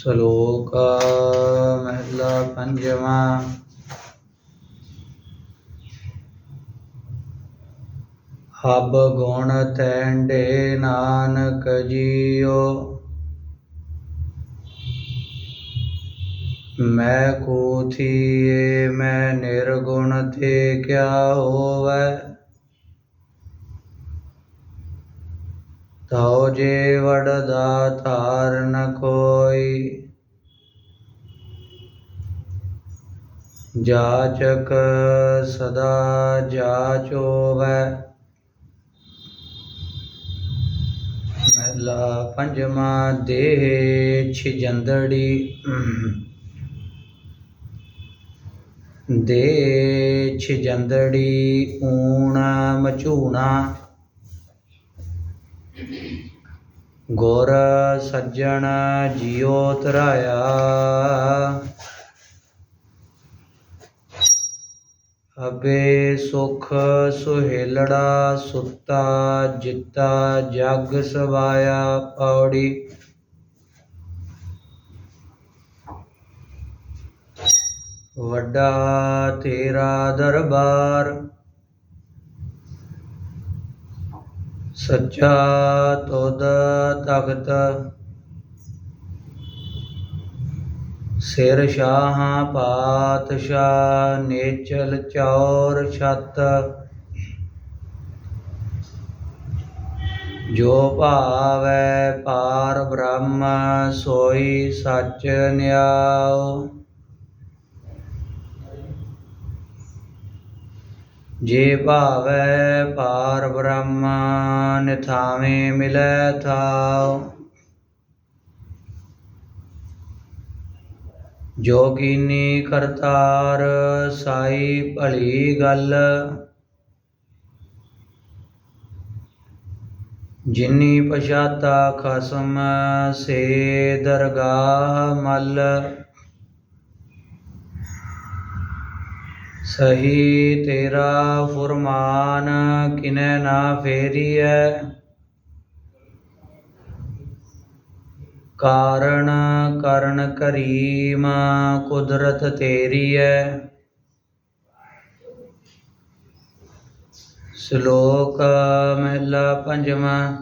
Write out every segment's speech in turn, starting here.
ਸ਼ਲੋਕ ਮਹਿਲਾ ਪੰਜਵਾਂ ਹਬ ਗੁਣ ਤੈਂਡੇ ਨਾਨਕ ਜੀਓ ਮੈਂ ਕੋ ਥੀਏ ਮੈਂ ਨਿਰਗੁਣ ਤੇ ਕਿਆ ਹੋਵੈ ਤਉ ਜੇ ਵਡਦਾ ਧਾਰ ਨ ਕੋਈ ਜਾਚਕ ਸਦਾ ਜਾਚੋਵੈ ਮਹਿਲਾ ਪੰਜਵਾਂ ਦੇਹ ਛਿਜੰਦੜੀ। ਦੇ ਛਿਜੰਦੜੀ ਊਣ ਮਚੂਣਾ। ਗੁਰ ਸੱਜਣ ਜਿਉ ਤਰਾਇਆ ਅਬੇ ਸੁਖ ਸੁਹੇਲੜਾ ਸੁੱਤਾ, ਜਿੱਤਾ ਜਗ ਸਵਾਇਆ ਪੌੜੀ। ਵੱਡਾ ਤੇਰਾ ਦਰਬਾਰ ਸੱਚਾ ਤੁਧ ਤਖਤ। ਸਿਰ ਸ਼ਾਹਾਂ ਪਾਤਸ਼ਾਹ, ਨੇਚਲ ਚੌਰ ਛਤ। ਜੋ ਭਾਵੈ ਪਾਰ ਬ੍ਰਹਮ, ਸੋਈ ਸੱਚ ਨਿਆਉ। ਜੇ ਭਾਵੈ ਪਾਰ ਬ੍ਰਹਮ, ਨਿਥਾਵੇਂ ਮਿਲੈ ਥਾਉ। ਜੋਗੀਨੀ ਕਰਤਾਰ ਸਾਈ ਭਲੀ ਗੱਲ, ਜਿਨੀ ਪਛਾਤਾ ਖਸਮ ਸੇ ਦਰਗਾਹ ਮਲ। ਸਹੀ ਤੇਰਾ ਫੁਰਮਾਨ ਕਿਨੈ ਨਾ ਫੇਰੀਐ। ਕਾਰਣ ਕਰਨ ਕਰੀਮ ਕੁਦਰਤ ਤੇਰੀ ਐ ਸ਼ਲੋਕ ਮਹਿਲਾ ਪੰਜਵਾਂ।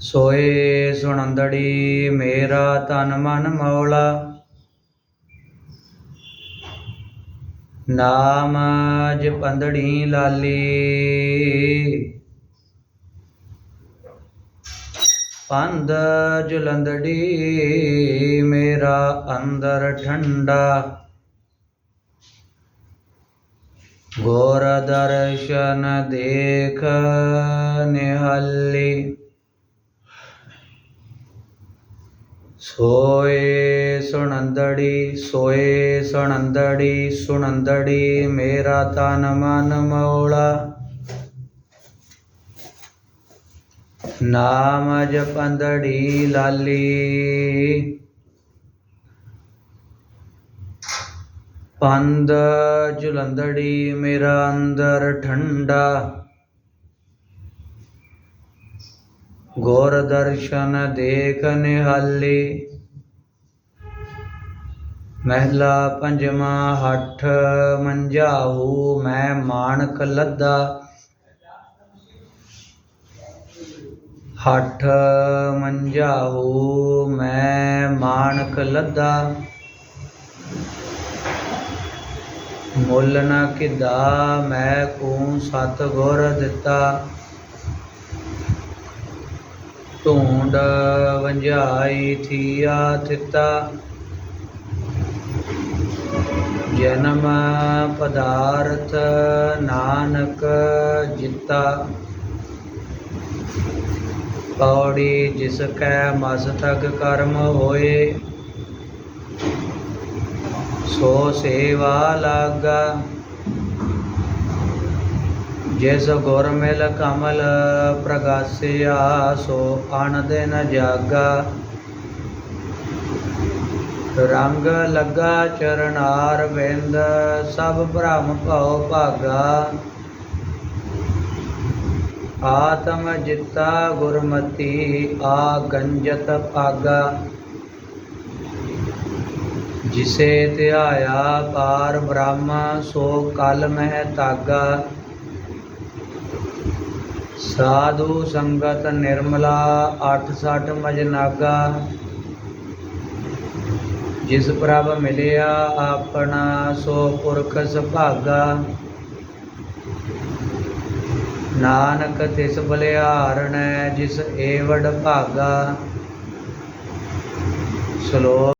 ਸੋਏ ਸੁਣੰਦੜੀ ਮੇਰਾ ਤਨ ਮਨ ਮੌਲਾ। ਨਾਮ ਜਪੰਦੜੀ ਲਾਲੀ। ਪੰਦ ਜੁਲੰਦੜੀ ਮੇਰਾ ਅੰਦਰ ਠੰਡਾ। ਗੋਰ ਦਰਸ਼ਨ ਦੇਖ ਨਿਹਾਲੀ। ਸੋਏ ਸੁਣੰਦੜੀ ਸੋਏ ਸੁਣੰਦੜੀ ਸੁਣੰਦੜੀ, ਮੇਰਾ ਤਨ ਮਨ ਮੌਲਾ। ਨਾਮ ਜਪੰਦੜੀ ਲਾਲੀ। ਪੰਦ ਜੁਲੰਦੜੀ ਮੇਰਾ ਅੰਦਰ ਠੰਡਾ। ਗੌਰ ਦਰਸ਼ਨ ਦੇਖ ਨਿਹਾਲੀ ਮਹਿਲਾ ਪੰਜਵਾਂ ਹੱਠ ਮੰਝਾਹੂ ਮੈਂ ਮਾਣਕ ਲੱਦਾ। ਹੱਠ ਮੰਝਾਹੂ ਮੈਂ ਮਾਣਕ ਲੱਦਾ। ਮੁੱਲ ਨਾ ਕਿਦਾ, ਮੈਂ ਕੋ ਸਤ ਗੁਰ ਦਿੱਤਾ। ਢੂੰਡ ਵੰਝਾਈ ਥੀਆ ਥਿਤਾ। ਜਨਮ ਪਦਾਰਥ ਨਾਨਕ ਜਿਤਾ। ਪੌੜੀ ਜਿਸ ਕੈ ਮਸਤਕ ਕਰਮ ਹੋਏ, ਸੋ ਸੇਵਾ ਲਾਗਾ। ਜਿਸ ਗੁਰ ਕਮਲ ਪ੍ਰਗਾਸਿਆ, ਸੋ ਅਣ ਦਿਨ ਜਾਗਾ। ਰੰਗ ਲੱਗਾ ਚਰਨਾਰ ਵਿੰਦ ਸਭ ਭ੍ਰਮ ਭਉ ਭਾਗਾ। ਆਤਮ ਜਿੱਤਾ ਗੁਰਮਤੀ, ਆ ਗੰਜਤ ਭਾਗਾ। ਜਿਸੇ ਧਿਆਇਆ ਪਾਰ ਬ੍ਰਹਮ, ਸੋ ਕਲ ਮਹਿ ਤਾਗਾ। ਸਾਧੂ ਸੰਗਤ ਨਿਰਮਲਾ 68 ਮਜਨਾਗਾ। ਜਿਸ ਪ੍ਰਭ ਮਿਲਿਆ, ਆਪਣਾ ਸੋ ਪੁਰਖ ਸੁਭਾਗਾ। ਨਾਨਕ ਤਿਸ ਬਲਿਹਾਰਣੈ ਜਿਸ ਏਵੜ ਭਾਗਾ। ਸ਼ਲੋਕ